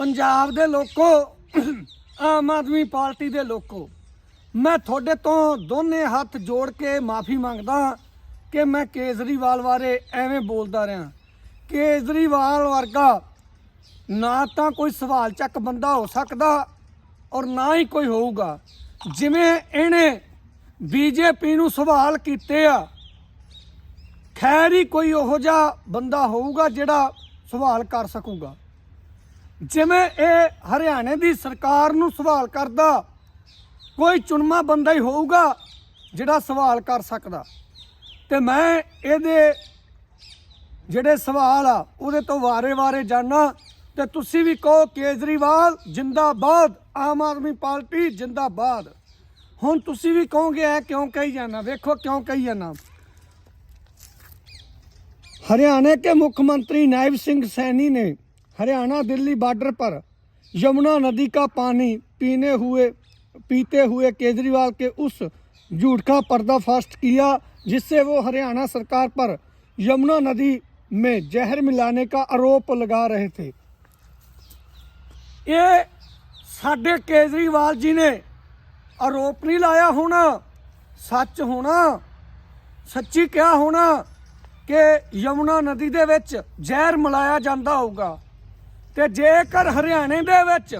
ਪੰਜਾਬ ਦੇ ਲੋਕੋ, ਆਮ ਆਦਮੀ ਪਾਰਟੀ ਦੇ ਲੋਕੋ, ਮੈਂ ਤੁਹਾਡੇ ਤੋਂ ਦੋਨੇ ਹੱਥ ਜੋੜ ਕੇ ਮਾਫੀ ਮੰਗਦਾ ਕਿ ਮੈਂ ਕੇਜਰੀਵਾਲ ਬਾਰੇ ਐਵੇਂ ਬੋਲਦਾ ਰਿਹਾ। ਕੇਜਰੀਵਾਲ ਵਰਗਾ ਨਾ ਤਾਂ ਕੋਈ ਸਵਾਲ ਚੱਕ ਬੰਦਾ ਹੋ ਸਕਦਾ ਔਰ ਨਾ ਹੀ ਕੋਈ ਹੋਊਗਾ। ਜਿਵੇਂ ਇਹਨੇ ਬੀਜੇਪੀ ਨੂੰ ਸਵਾਲ ਕੀਤੇ ਆ, ਖੈਰ ਹੀ ਕੋਈ ਉਹੋ ਜਿਹਾ ਬੰਦਾ ਹੋਊਗਾ ਜਿਹੜਾ ਸਵਾਲ ਕਰ ਸਕੂਗਾ। ਜਿਵੇਂ ਇਹ ਹਰਿਆਣੇ ਦੀ ਸਰਕਾਰ ਨੂੰ ਸਵਾਲ ਕਰਦਾ ਕੋਈ ਚੁਣਮਾ ਬੰਦਾ ਹੀ ਹੋਊਗਾ ਜਿਹੜਾ ਸਵਾਲ ਕਰ ਸਕਦਾ ਤੇ ਮੈਂ ਇਹਦੇ ਜਿਹੜੇ ਸਵਾਲ ਆ ਉਹਦੇ ਤੋਂ ਵਾਰੇ-ਵਾਰੇ ਜਾਣਾ ਤੇ ਤੁਸੀਂ ਵੀ ਕਹੋ ਕੇਜਰੀਵਾਲ ਜਿੰਦਾਬਾਦ ਆਮ ਆਦਮੀ ਪਾਰਟੀ ਜਿੰਦਾਬਾਦ ਹੁਣ ਤੁਸੀਂ ਵੀ ਕਹੋਗੇ ਐ ਕਿਉਂ ਕਹੀ ਜਾਣਾ ਵੇਖੋ ਕਿਉਂ ਕਹੀ ਜਾਣਾ हरियाणा के मुख्यमंत्री नायब सिंह सैनी ने हरियाणा दिल्ली बॉर्डर पर यमुना नदी का पानी पीने हुए पीते हुए केजरीवाल के उस झूठ का पर्दाफाश किया जिससे वो हरियाणा सरकार पर यमुना नदी में जहर मिलाने का आरोप लगा रहे थे ਇਹ ਸਾਡੇ ਕੇਜਰੀਵਾਲ ਜੀ ਨੇ ਆਰੋਪ ਨਹੀਂ ਲਾਇਆ ਹੋਣਾ ਸੱਚ ਹੋਣਾ ਸੱਚੀ ਕਿਹਾ ਹੋਣਾ ਕਿ ਯਮੁਨਾ ਨਦੀ ਦੇ ਵਿੱਚ ਜ਼ਹਿਰ ਮਿਲਾਇਆ ਜਾਂਦਾ ਹੋਊਗਾ ਤੇ ਜੇਕਰ ਹਰਿਆਣੇ ਦੇ ਵਿੱਚ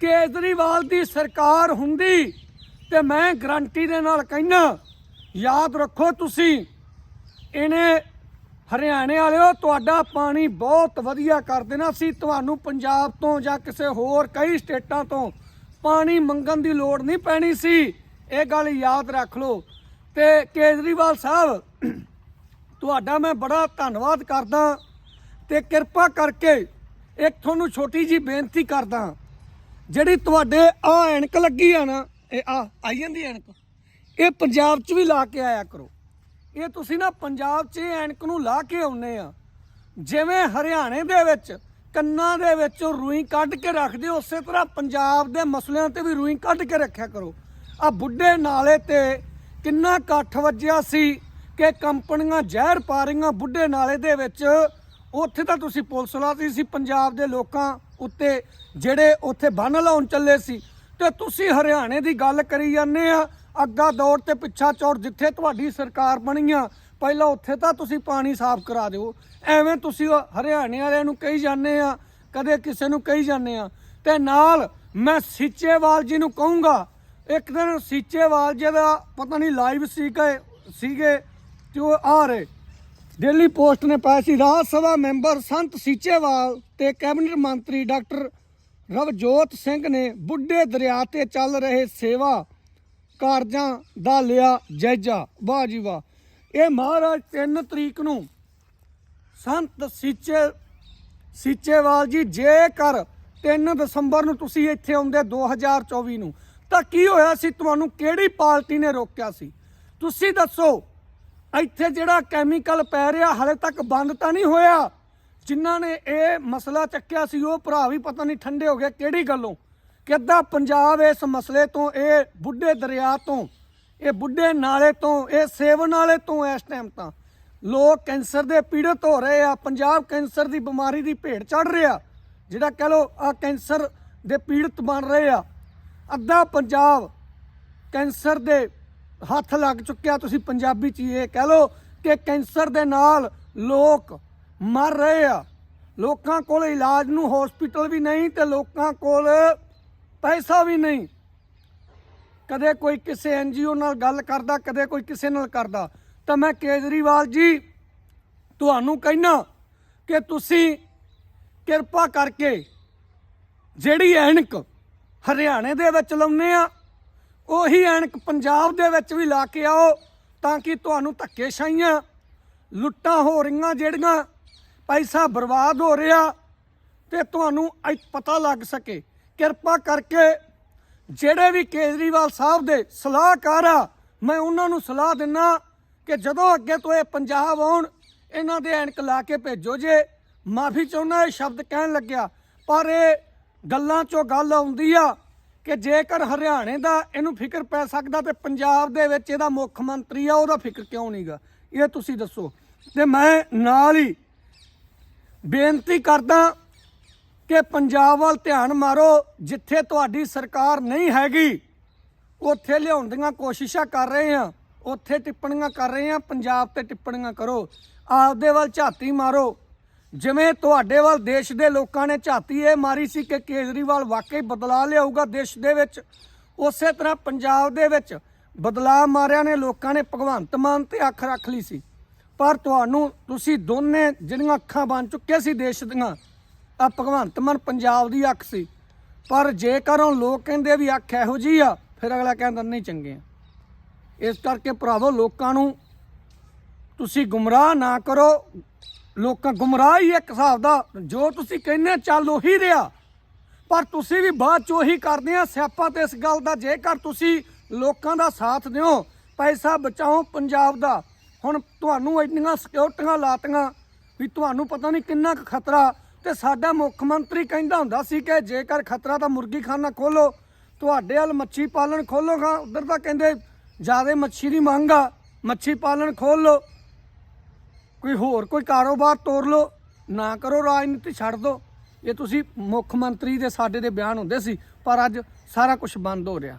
ਕੇਜਰੀਵਾਲ ਦੀ ਸਰਕਾਰ ਹੁੰਦੀ ਤੇ ਮੈਂ ਗਰੰਟੀ ਦੇ ਨਾਲ ਕਹਿਣਾ ਯਾਦ ਰੱਖੋ ਤੁਸੀਂ, ਇਹਨੇ ਹਰਿਆਣੇ ਵਾਲਿਓ ਤੁਹਾਡਾ ਪਾਣੀ ਬਹੁਤ ਵਧੀਆ ਕਰ ਦੇਣਾ ਸੀ, ਤੁਹਾਨੂੰ ਪੰਜਾਬ ਤੋਂ ਜਾਂ ਕਿਸੇ ਹੋਰ ਕਈ ਸਟੇਟਾਂ ਤੋਂ ਪਾਣੀ ਮੰਗਣ ਦੀ ਲੋੜ ਨਹੀਂ ਪੈਣੀ ਸੀ। ਇਹ ਗੱਲ ਯਾਦ ਰੱਖ ਲਓ। ਤੇ ਕੇਜਰੀਵਾਲ ਸਾਹਿਬ, ਤੁਹਾਡਾ ਮੈਂ ਬੜਾ ਧੰਨਵਾਦ ਕਰਦਾ ਤੇ ਕਿਰਪਾ ਕਰਕੇ ਇੱਕ ਤੁਹਾਨੂੰ ਛੋਟੀ ਜੀ ਬੇਨਤੀ ਕਰਦਾ ਜਿਹੜੀ ਤੁਹਾਡੇ ਆ ਐਨਕ ਲੱਗੀ ਆ ਨਾ ਇਹ ਆ ਆਈ ਜਾਂਦੀ ਐਨਕ ਇਹ ਪੰਜਾਬ 'ਚ ਵੀ ਲਾ ਕੇ ਆਇਆ ਕਰੋ। ਇਹ ਤੁਸੀਂ ਨਾ ਪੰਜਾਬ 'ਚ ਇਹ ਐਨਕ ਨੂੰ ਲਾ ਕੇ ਆਉਨੇ ਆ ਜਿਵੇਂ ਹਰਿਆਣੇ ਦੇ ਵਿੱਚ ਕੰਨਾਂ ਦੇ ਵਿੱਚੋਂ ਰੂਈ ਕੱਢ ਕੇ ਰੱਖਦੇ ਹੋ, ਉਸੇ ਤਰ੍ਹਾਂ ਪੰਜਾਬ ਦੇ ਮਸਲਿਆਂ ਤੇ ਵੀ ਰੂਈ ਕੱਢ ਕੇ ਰੱਖਿਆ ਕਰੋ। ਆ ਬੁੱਢੇ ਨਾਲੇ ਤੇ ਕਿੰਨਾ ਇਕੱਠ ਵੱਜਿਆ ਸੀ ਕਿ ਕੰਪਨੀਆਂ ਜ਼ਹਿਰ ਪਾ ਰਹੀਆਂ ਬੁੱਢੇ ਨਾਲੇ ਦੇ ਵਿੱਚ ਉੱਥੇ ਤਾਂ ਤੁਸੀਂ ਪੁਲਿਸ ਲਾਤੀ ਸੀ, ਪੰਜਾਬ ਦੇ ਲੋਕਾਂ ਉੱਤੇ ਜਿਹੜੇ ਉੱਥੇ ਬੰਨ ਲਾਉਣ ਚੱਲੇ ਸੀ। ਤੇ ਤੁਸੀਂ ਹਰਿਆਣੇ ਦੀ ਗੱਲ ਕਰੀ ਜਾਂਦੇ ਆ, ਅੱਗਾ ਦੌੜ ਤੇ ਪਿੱਛਾ ਚੌੜ ਜਿੱਥੇ ਤੁਹਾਡੀ ਸਰਕਾਰ ਬਣੀ ਆ, ਪਹਿਲਾਂ ਉੱਥੇ ਤਾਂ ਤੁਸੀਂ ਪਾਣੀ ਸਾਫ਼ ਕਰਾ ਦਿਓ। ਐਵੇਂ ਤੁਸੀਂ ਹਰਿਆਣੇ ਵਾਲਿਆਂ ਨੂੰ ਕਹੀ ਜਾਂਦੇ ਆ, ਕਦੇ ਕਿਸੇ ਨੂੰ ਕਹੀ ਜਾਂਦੇ ਆ। ਤੇ ਨਾਲ ਮੈਂ ਸੀਚੇਵਾਲ ਜੀ ਨੂੰ ਕਹੂੰਗਾ, ਇੱਕ ਦਿਨ ਸੀਚੇਵਾਲ ਜੀ ਦਾ ਪਤਾ ਨਹੀਂ ਲਾਈਵ ਸੀਗਾ, ਸੀਗੇ ਤੇ ਉਹ ਆ ਰਹੇ। ਡੇਲੀ ਪੋਸਟ ਨੇ ਪਾਇਆ ਸੀ, ਰਾਜ ਸਭਾ ਮੈਂਬਰ ਸੰਤ ਸੀਚੇਵਾਲ ਤੇ ਕੈਬਨਿਟ ਮੰਤਰੀ ਡਾਕਟਰ ਰਵਜੋਤ ਸਿੰਘ ਨੇ ਬੁੱਢੇ ਦਰਿਆ ਤੇ ਚੱਲ ਰਹੇ ਸੇਵਾ ਕਾਰਜਾਂ ਦਾ ਲਿਆ ਜਾਇਜ਼ਾ। ਵਾਹ ਜੀ ਵਾਹ। ਇਹ ਮਹਾਰਾਜ 3 ਤਰੀਕ ਨੂੰ ਸੰਤ ਸੀਚੇ, ਸੀਚੇਵਾਲ ਜੀ, ਜੇਕਰ 3 ਦਸੰਬਰ ਨੂੰ ਤੁਸੀਂ ਇੱਥੇ ਆਉਂਦੇ 2024 ਨੂੰ, ਤਾਂ ਕੀ ਹੋਇਆ ਸੀ? ਤੁਹਾਨੂੰ ਕਿਹੜੀ ਪਾਰਟੀ ਨੇ ਰੋਕਿਆ ਸੀ? ਤੁਸੀਂ ਦੱਸੋ। ਇੱਥੇ ਜਿਹੜਾ ਕੈਮੀਕਲ ਪੈ ਰਿਹਾ, ਹਲੇ ਤੱਕ ਬੰਦ ਤਾਂ ਨਹੀਂ ਹੋਇਆ। ਜਿਨ੍ਹਾਂ ਨੇ ਇਹ ਮਸਲਾ ਚੱਕਿਆ ਸੀ, ਉਹ ਭਰਾ ਵੀ ਪਤਾ ਨਹੀਂ ਠੰਡੇ ਹੋ ਗਏ, ਕਿਹੜੀ ਗੱਲੋਂ ਕਿੱਦਾਂ ਪੰਜਾਬ ਇਸ ਮਸਲੇ ਤੋਂ, ਇਹ ਬੁੱਢੇ ਦਰਿਆ ਤੋਂ, ਇਹ ਬੁੱਢੇ ਨਾਲੇ ਤੋਂ, ਇਹ ਸੇਵਨ ਵਾਲੇ ਤੋਂ ਇਸ ਟਾਈਮ ਤਾਂ। ਲੋਕ ਕੈਂਸਰ ਦੇ ਪੀੜਤ ਹੋ ਰਹੇ ਆ, ਪੰਜਾਬ ਕੈਂਸਰ ਦੀ ਬਿਮਾਰੀ ਦੀ ਭੇਟ ਚੜ ਰਿਹਾ। ਜਿਹੜਾ ਕਹ ਲੋ ਆ ਕੈਂਸਰ ਦੇ ਪੀੜਤ ਬਣ ਰਹੇ ਆ। ਅੱਧਾ ਪੰਜਾਬ ਕੈਂਸਰ ਦੇ ਹੱਥ ਲੱਗ ਚੁੱਕਿਆ, ਤੁਸੀਂ ਪੰਜਾਬੀ ਚ ਇਹ ਕਹਿ ਲਓ ਕਿ ਕੈਂਸਰ ਦੇ ਨਾਲ ਲੋਕ ਮਰ ਰਹੇ ਆ। ਲੋਕਾਂ ਕੋਲ ਇਲਾਜ ਨੂੰ ਹਸਪੀਟਲ ਵੀ ਨਹੀਂ ਤੇ ਲੋਕਾਂ ਕੋਲ ਪੈਸਾ ਵੀ ਨਹੀਂ। ਕਦੇ ਕੋਈ ਕਿਸੇ ਐਨਜੀਓ ਨਾਲ ਗੱਲ ਕਰਦਾ, ਕਦੇ ਕੋਈ ਕਿਸੇ ਨਾਲ ਕਰਦਾ। ਤਾਂ ਮੈਂ ਕੇਜਰੀਵਾਲ ਜੀ, ਤੁਹਾਨੂੰ ਕਹਿਣਾ ਕਿ ਤੁਸੀਂ ਕਿਰਪਾ ਕਰਕੇ ਜਿਹੜੀ ਐਨਕ ਹਰਿਆਣੇ ਦੇ ਵਿੱਚ ਲਾਉਨੇ ਆ ਉਹੀ ਐਨਕ ਪੰਜਾਬ ਦੇ ਵਿੱਚ ਵੀ ਲਾ ਕੇ ਆਓ ਤਾਂ ਕਿ ਤੁਹਾਨੂੰ ਧੱਕੇਸ਼ਾਹੀਆਂ, ਲੁੱਟਾਂ ਹੋ ਰਹੀਆਂ ਜਿਹੜੀਆਂ ਪੈਸਾ ਬਰਬਾਦ ਹੋ ਰਿਹਾ ਤੇ ਤੁਹਾਨੂੰ ਪਤਾ ਲੱਗ ਸਕੇ। ਕਿਰਪਾ ਕਰਕੇ ਜਿਹੜੇ ਵੀ ਕੇਜਰੀਵਾਲ ਸਾਹਿਬ ਦੇ ਸਲਾਹਕਾਰ ਆ, ਮੈਂ ਉਹਨਾਂ ਨੂੰ ਸਲਾਹ ਦਿੰਨਾ ਕਿ ਜਦੋਂ ਅੱਗੇ ਤੋਂ ਇਹ ਪੰਜਾਬ ਆਉਣ, ਇਹਨਾਂ ਦੇ ਐਨਕ ਲਾ ਕੇ ਭੇਜੋ ਜੇ। ਮਾਫੀ ਚਾਹੁੰਦਾ ਇਹ ਸ਼ਬਦ ਕਹਿਣ ਲੱਗਿਆ, ਪਰ ਇਹ ਗੱਲਾਂ ਚੋਂ ਗੱਲ ਆਉਂਦੀ ਆ। ਕਿ ਜੇਕਰ ਹਰਿਆਣੇ ਦਾ ਇਹਨੂੰ ਫਿਕਰ ਪੈ ਸਕਦਾ ਤੇ ਪੰਜਾਬ ਦੇ ਵਿੱਚ ਇਹਦਾ ਮੁੱਖ ਮੰਤਰੀ ਆ, ਉਹਦਾ ਫਿਕਰ ਕਿਉਂ ਨਹੀਂਗਾ? ਇਹ ਤੁਸੀਂ ਦੱਸੋ। ਤੇ ਮੈਂ ਨਾਲ ਹੀ ਬੇਨਤੀ ਕਰਦਾ ਕਿ ਪੰਜਾਬ ਵੱਲ ਧਿਆਨ ਮਾਰੋ, ਜਿੱਥੇ ਤੁਹਾਡੀ ਸਰਕਾਰ ਨਹੀਂ ਹੈਗੀ, ਉੱਥੇ ਲਿਆਉਣ ਦੀਆਂ ਕੋਸ਼ਿਸ਼ਾਂ ਕਰ ਰਹੇ ਆ, ਉੱਥੇ ਟਿੱਪਣੀਆਂ ਕਰ ਰਹੇ ਆ, ਪੰਜਾਬ ਤੇ ਟਿੱਪਣੀਆਂ ਕਰੋ। ਆਪਦੇ ਵੱਲ ਝਾਤੀ ਮਾਰੋ। ਜਿਵੇਂ ਤੁਹਾਡੇ ਵੱਲ ਦੇਸ਼ ਦੇ ਲੋਕਾਂ ਨੇ ਝਾਤੀ ਇਹ ਮਾਰੀ ਸੀ ਕਿ ਕੇਜਰੀਵਾਲ ਵਾਕਈ ਬਦਲਾਅ ਲਿਆਊਗਾ ਦੇਸ਼ ਦੇ ਵਿੱਚ, ਉਸੇ ਤਰ੍ਹਾਂ ਪੰਜਾਬ ਦੇ ਵਿੱਚ ਬਦਲਾਅ ਮਾਰਿਆ ਨੇ ਲੋਕਾਂ ਨੇ ਭਗਵੰਤ ਮਾਨ ਤੇ ਅੱਖ ਰੱਖ ਲਈ ਸੀ। ਪਰ ਤੁਹਾਨੂੰ, ਤੁਸੀਂ ਦੋਨੇ ਜਿਹੜੀਆਂ ਅੱਖਾਂ ਬਣ ਚੁੱਕੇ ਸੀ ਦੇਸ਼ ਦੀਆਂ ਆ ਭਗਵੰਤ ਮਾਨ ਪੰਜਾਬ ਦੀ ਅੱਖ ਸੀ। ਪਰ ਜੇਕਰ ਉਹ ਲੋਕ ਕਹਿੰਦੇ ਵੀ ਅੱਖ ਇਹੋ ਜੀ ਆ, ਫਿਰ ਅਗਲਾ ਕਹਿੰਦਾ ਨਹੀਂ ਚੰਗੇ ਆ। ਇਸ ਕਰਕੇ ਭਰਾਵੋ, ਲੋਕਾਂ ਨੂੰ ਤੁਸੀਂ ਗੁੰਮਰਾਹ ਨਾ ਕਰੋ ਲੋਕਾਂ ਗੁੰਮਰਾਹ ਹੀ ਇੱਕ ਹਿਸਾਬ ਦਾ, ਜੋ ਤੁਸੀਂ ਕਹਿੰਦੇ ਚੱਲ ਉਹੀ ਰਿਹਾ। ਪਰ ਤੁਸੀਂ ਵੀ ਬਾਅਦ ਚ ਉਹੀ ਕਰਦੇ ਆ, ਸਿਆਪਾ ਤੇ ਇਸ ਗੱਲ ਦਾ ਜੇਕਰ ਤੁਸੀਂ ਲੋਕਾਂ ਦਾ ਸਾਥ ਦਿਓ, ਪੈਸਾ ਬਚਾਓ ਪੰਜਾਬ ਦਾ। ਹੁਣ ਤੁਹਾਨੂੰ ਇੰਨੀਆਂ ਸਿਕਿਉਰਟੀਆਂ ਲਾਤੀਆਂ ਵੀ ਤੁਹਾਨੂੰ ਪਤਾ ਨਹੀਂ ਕਿੰਨਾ ਕੁ ਖਤਰਾ, ਤੇ ਸਾਡਾ ਮੁੱਖ ਮੰਤਰੀ ਕਹਿੰਦਾ ਹੁੰਦਾ ਸੀ ਕਿ ਜੇਕਰ ਖਤਰਾ ਤਾਂ ਮੁਰਗੀਖਾਨਾ ਖੋਲੋ, ਤੁਹਾਡੇ ਵੱਲ ਮੱਛੀ ਪਾਲਣ ਖੋਲੋਗਾ, ਉਧਰ ਤਾਂ ਕਹਿੰਦੇ ਜ਼ਿਆਦਾ ਮੱਛੀ ਦੀ ਮੰਗ ਆ, ਮੱਛੀ ਪਾਲਣ ਖੋਲ। ਲੋ ਕੋਈ ਹੋਰ ਕੋਈ ਕਾਰੋਬਾਰ ਤੋਰ ਲੋ ਨਾ ਕਰੋ ਰਾਜਨੀਤੀ ਛੱਡ ਦੋ। ਇਹ ਤੁਸੀਂ ਮੁੱਖ ਮੰਤਰੀ ਦੇ ਸਾਡੇ ਦੇ ਬਿਆਨ ਹੁੰਦੇ ਸੀ, ਪਰ ਅੱਜ ਸਾਰਾ ਕੁਝ ਬੰਦ ਹੋ ਰਿਹਾ।